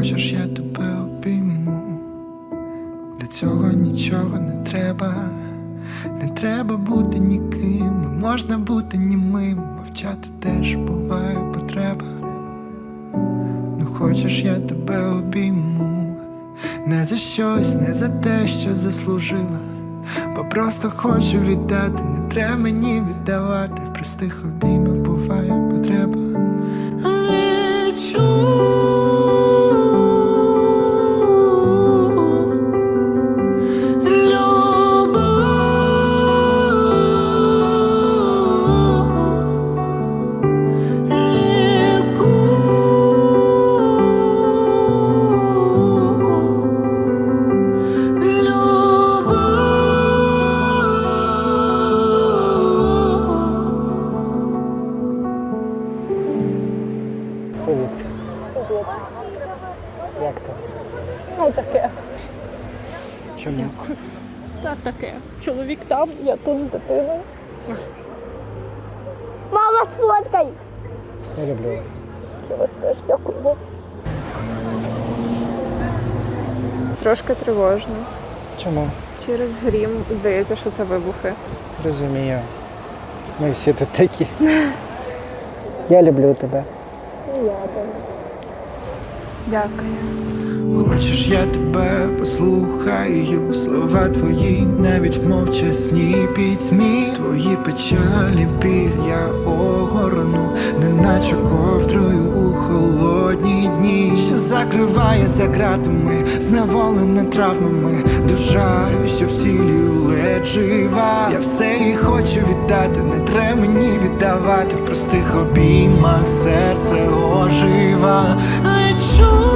Хочеш, я тебе обійму. Для цього нічого не треба, не треба бути ніким, не можна бути німим, мовчати теж буває потреба. Ну хочеш, я тебе обійму, не за щось, не за те, що заслужила, бо просто хочу віддати, не треба мені віддавати, в простих обіймах любов. Як ти? Ну таке. Чому? Та таке. Чоловік там, я тут з дитиною. Мама, сфоткай! Я люблю вас. Я вас теж дякую. Трошки тривожно. Чому? Через грім здається, що це вибухи. Розумію. Ми всі тут такі. Я люблю тебе. Дякую. Хочеш, я тебе послухаю, слова твої навіть в мовчасній пітьмі. Твої печалі біль я огорну, неначе ковдрою у холодні дні, закриває за ґратами, зневолена травмами, душа, що в тілі ледь жива. Я все їй хочу віддати, не треба мені віддавати в простих обіймах серце ожива. Відчув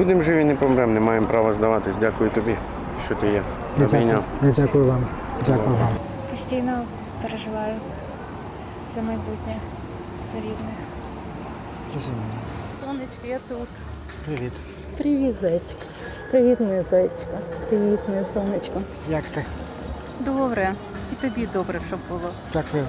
Будемо живі, не помремо, не маємо права здаватись. Дякую тобі, що ти є. Я дякую. Я дякую вам. Дякую вам. Постійно переживаю за майбутнє, за рідних. Розумію. Сонечко, я тут. Привіт. Привіт, зайчка. Привіт, моя зайчка. Привіт, моє сонечко. Як ти? Добре. І тобі добре, щоб було. Дякую.